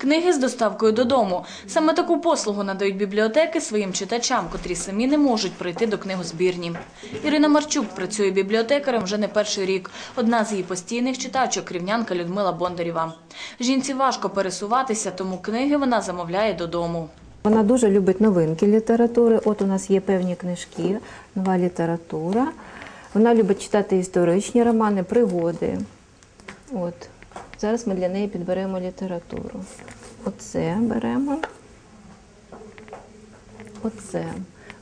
Книги з доставкою додому. Саме таку послугу надають бібліотеки своїм читачам, котрі самі не можуть прийти до книгозбірні. Ірина Марчук працює бібліотекарем вже не перший рік. Одна з її постійних читачок – рівнянка Людмила Бондарєва. Жінці важко пересуватися, тому книги вона замовляє додому. Вона дуже любить новинки літератури. От у нас є певні книжки, нова література. Вона любить читати історичні романи, пригоди. От. Зараз ми для неї підберемо літературу. Оце беремо. Оце.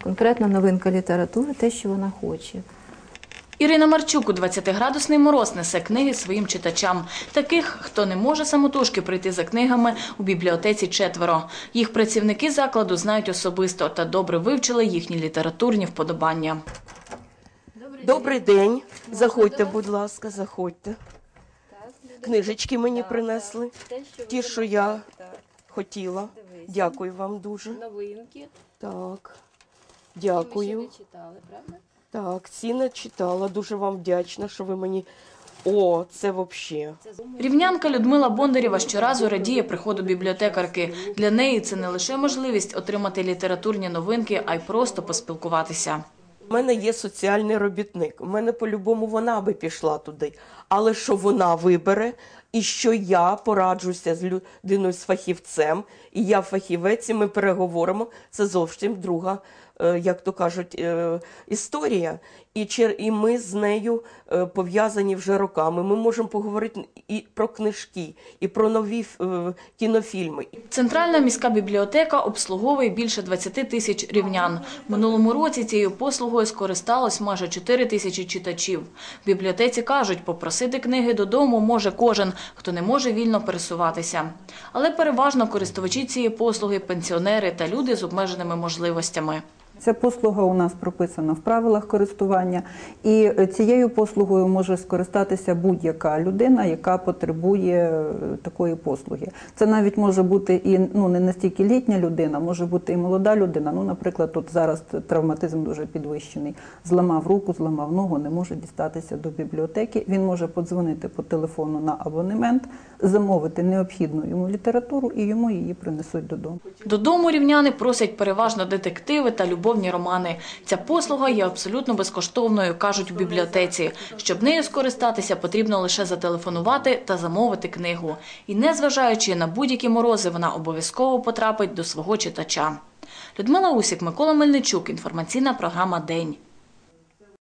Конкретна новинка літератури, те, що вона хоче. Ірина Марчук у 20-градусний мороз несе книги своїм читачам. Таких, хто не може самотужки прийти за книгами, у бібліотеці четверо. Їх працівники закладу знають особисто та добре вивчили їхні літературні вподобання. Добрий день. Заходьте, будь ласка, заходьте. Книжечки мені принесли. Ті, що я хотіла. Дякую вам дуже. Новинки. Так. Ті ви ще Дякую. не читали, правда? Так, ці не читала. Дуже вам вдячна, що ви мені. О, це взагалі. Рівнянка Людмила Бондарєва щоразу радіє приходу бібліотекарки. Для неї це не лише можливість отримати літературні новинки, а й просто поспілкуватися. У мене є соціальний робітник. У мене по-любому вона би пішла туди. Але що вона вибере, і що я пораджуся з людиною, з фахівцем, і я фахівець, і ми переговоримо. Це зовсім друга, як то кажуть, е, історія. І, і ми з нею е, пов'язані вже роками. Ми можемо поговорити і про книжки, і про нові е, кінофільми, Центральна міська бібліотека обслуговує більше 20 тисяч рівнян. Минулому році цією послугою скористалось майже 4 тисячі читачів. В бібліотеці кажуть, попросити книги додому може кожен, хто не може вільно пересуватися. Але переважно користувачі цієї послуги – пенсіонери та люди з обмеженими можливостями. Ця послуга у нас прописана в правилах користування, і е, цією послугою може скористатися будь-яка людина, яка потребує е, такої послуги. Це навіть може бути і ну не настільки літня людина, може бути і молода людина. Ну, наприклад, тут зараз травматизм дуже підвищений. Зламав руку, зламав ногу, не може дістатися до бібліотеки. Він може подзвонити по телефону на абонемент, замовити необхідну йому літературу, і йому її принесуть додому. Додому рівняни просять переважно детективи та любовні романи. Ця послуга є абсолютно безкоштовною, кажуть у бібліотеці. Щоб нею скористатися, потрібно лише зателефонувати та замовити книгу. І незважаючи на будь-які морози, вона обов'язково потрапить до свого читача. Людмила Усік, Микола Мельничук. Інформаційна програма «День».